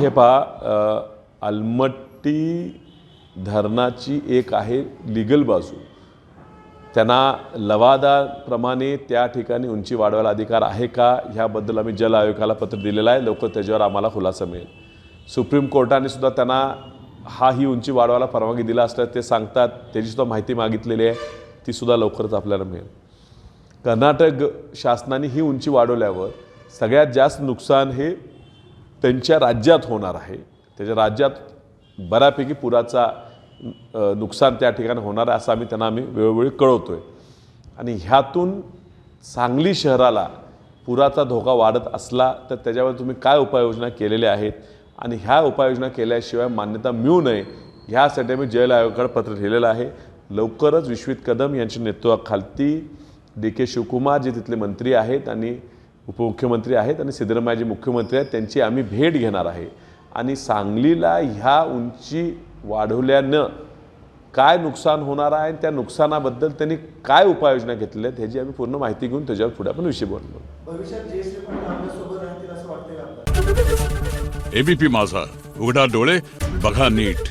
हे पहा अलमट्टी आलमट्टी धरणाची एक आहे लिगल बाजू. त्यांना लवादाप्रमाणे त्या ठिकाणी उंची वाढवायला अधिकार आहे का? ह्याबद्दल आम्ही जल आयोगाला पत्र दिलेलं आहे. लवकर त्याच्यावर आम्हाला खुलासा मिळेल. सुप्रीम कोर्टाने सुद्धा त्यांना हा ही उंची वाढवायला परवानगी दिला असतात ते सांगतात. त्याचीसुद्धा माहिती मागितलेली आहे. ती सुद्धा लवकरच आपल्याला मिळेल. कर्नाटक शासनाने ही उंची वाढवल्यावर सगळ्यात जास्त नुकसान हे त्यांच्या राज्यात होणार आहे. त्याच्या राज्यात बऱ्यापैकी पुराचा नुकसान त्या ठिकाणी होणार आहे असं आम्ही त्यांना आम्ही वेळोवेळी कळवतो आहे आणि ह्यातून सांगली शहराला पुराचा धोका वाढत असला तर त्याच्यावर तुम्ही काय उपाययोजना केलेल्या आहेत? आणि ह्या उपाययोजना केल्याशिवाय मान्यता मिळू नये ह्यासाठी आम्ही जल आयोगाकडे पत्र लिहिलेलं आहे. लवकरच विश्वित कदम यांच्या नेतृत्वाखालती डी के शिवकुमार जे तिथले मंत्री आहेत आणि उपमुख्यमंत्री आहेत आणि सिद्धरामय्या जे मुख्यमंत्री आहेत त्यांची आम्ही भेट घेणार आहे. आणि सांगलीला ह्या उंची वाढवल्यानं काय नुकसान होणार आहे आणि त्या नुकसानाबद्दल त्यांनी काय उपाययोजना घेतलेल्या आहेत ह्याची आम्ही पूर्ण माहिती घेऊन त्याच्यावर पुढे आपण विषय बोललो? एबीपी माझा उघडा डोळे बघा नीट.